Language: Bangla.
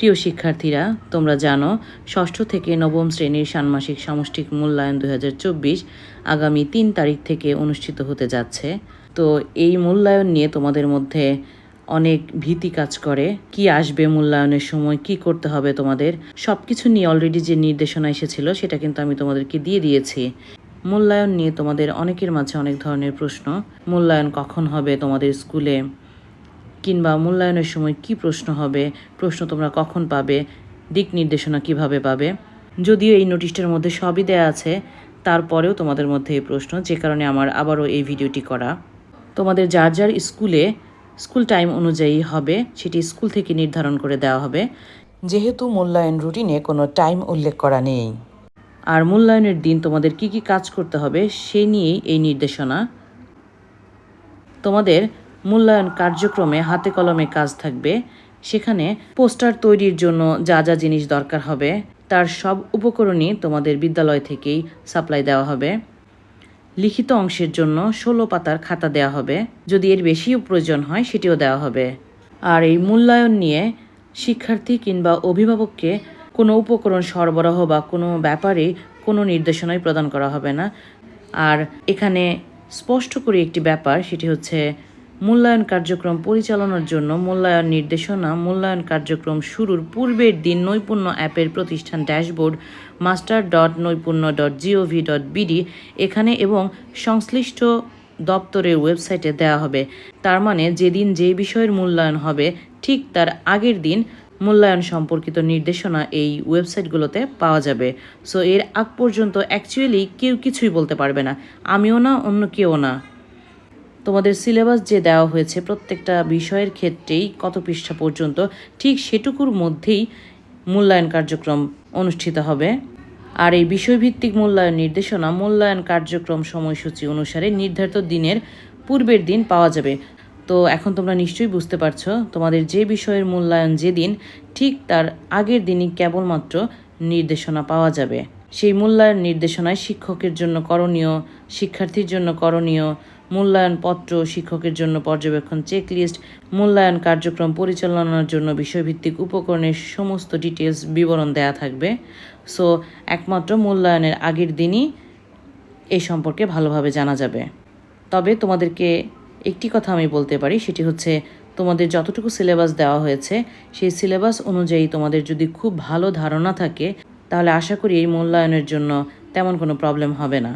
প্রিয় শিক্ষার্থীরা, তোমরা জানো, ষষ্ঠ থেকে নবম শ্রেণির ষান্মাসিক সামষ্টিক মূল্যায়ন চব্বিশ আগামী তিন তারিখ থেকে অনুষ্ঠিত হতে যাচ্ছে। তো এই মূল্যায়ন নিয়ে তোমাদের মধ্যে অনেক ভীতি কাজ করে। কি আসবে মূল্যায়নের সময়, কি করতে হবে তোমাদের সব কিছু নিয়ে অলরেডি যে নির্দেশনা এসেছিল, সেটা কিন্তু আমি তোমাদেরকে দিয়ে দিয়েছি। মূল্যায়ন নিয়ে তোমাদের অনেকের মাঝে অনেক ধরনের প্রশ্ন। মূল্যায়ন কখন হবে তোমাদের স্কুলে? কিংবা মূল্যায়নের সময় কি প্রশ্ন হবে, প্রশ্ন তোমরা কখন পাবে, দিক নির্দেশনা কীভাবে পাবে? যদিও এই নোটিশটার মধ্যে সবই দেয়া আছে, তারপরেও তোমাদের মধ্যে এই প্রশ্ন, যে কারণে আমার আবারও এই ভিডিওটি করা। তোমাদের যার যার স্কুলে স্কুল টাইম অনুযায়ী হবে, সেটি স্কুল থেকে নির্ধারণ করে দেওয়া হবে। যেহেতু মূল্যায়ন রুটিনে কোনো টাইম উল্লেখ করা নেই। আর মূল্যায়নের দিন তোমাদের কি কি কাজ করতে হবে, সে নিয়েই এই নির্দেশনা। তোমাদের মূল্যায়ন কার্যক্রমে হাতে কলমে কাজ থাকবে। সেখানে পোস্টার তৈরির জন্য যা যা জিনিস দরকার হবে, তার সব উপকরণই তোমাদের বিদ্যালয় থেকেই সাপ্লাই দেওয়া হবে। লিখিত অংশের জন্য ষোলো পাতার খাতা দেওয়া হবে। যদি এর বেশিও প্রয়োজন হয়, সেটিও দেওয়া হবে। আর এই মূল্যায়ন নিয়ে শিক্ষার্থী কিংবা অভিভাবককে কোনো উপকরণ সরবরাহ বা কোনো ব্যাপারে কোনো নির্দেশনাই প্রদান করা হবে না। আর এখানে স্পষ্ট করে একটি ব্যাপার, সেটি হচ্ছে মূল্যায়ন কার্যক্রম পরিচালনার জন্য মূল্যায়ন নির্দেশনা, মূল্যায়ন কার্যক্রম শুরুর পূর্বের দিন নৈপুণ্য অ্যাপের প্রতিষ্ঠান dashboard master dot Naipunya dot GOV dot BD এখানে এবং সংশ্লিষ্ট দপ্তরের ওয়েবসাইটে দেওয়া হবে। তার মানে যেদিন যে বিষয়ের মূল্যায়ন হবে, ঠিক তার আগের দিন মূল্যায়ন সম্পর্কিত নির্দেশনা এই ওয়েবসাইটগুলোতে পাওয়া যাবে। সো এর আগ পর্যন্ত অ্যাকচুয়ালি কেউ কিছুই বলতে পারবে না। আমিও না, অন্য কেউ না। তোমাদের সিলেবাস যে দেওয়া হয়েছে প্রত্যেকটা বিষয়ের ক্ষেত্রেই কত পৃষ্ঠা পর্যন্ত, ঠিক সেটুকুর মধ্যেই মূল্যায়ন কার্যক্রম অনুষ্ঠিত হবে। আর এই বিষয়ভিত্তিক মূল্যায়ন নির্দেশনা মূল্যায়ন কার্যক্রম সময়সূচি অনুসারে নির্ধারিত দিনের পূর্বের দিন পাওয়া যাবে। তো এখন তোমরা নিশ্চয়ই বুঝতে পারছ, তোমাদের যে বিষয়ের মূল্যায়ন যেদিন, ঠিক তার আগের দিনই কেবলমাত্র নির্দেশনা পাওয়া যাবে। সেই মূল্যায়ন নির্দেশনায় শিক্ষকের জন্য করণীয়, শিক্ষার্থীর জন্য করণীয় মূল্যায়ন পত্র শিক্ষকের জন্য পর্যবেক্ষণ চেকলিস্ট মূল্যায়ন কার্যক্রম পরিচালনার জন্য বিষয়ভিত্তিক উপকরণের সমস্ত ডিটেলস বিবরণ দেয়া থাকবে। সো একমাত্র মূল্যায়নের আগের দিনই এ সম্পর্কে ভালোভাবে জানা যাবে। তবে তোমাদেরকে একটি কথা আমি বলতে পারি, সেটি হচ্ছে তোমাদের যতটুকু সিলেবাস দেওয়া হয়েছে, সেই সিলেবাস অনুযায়ী তোমাদের যদি খুব ভালো ধারণা থাকে, তাহলে আশা করি এই মূল্যায়নের জন্য তেমন কোনো প্রবলেম হবে না।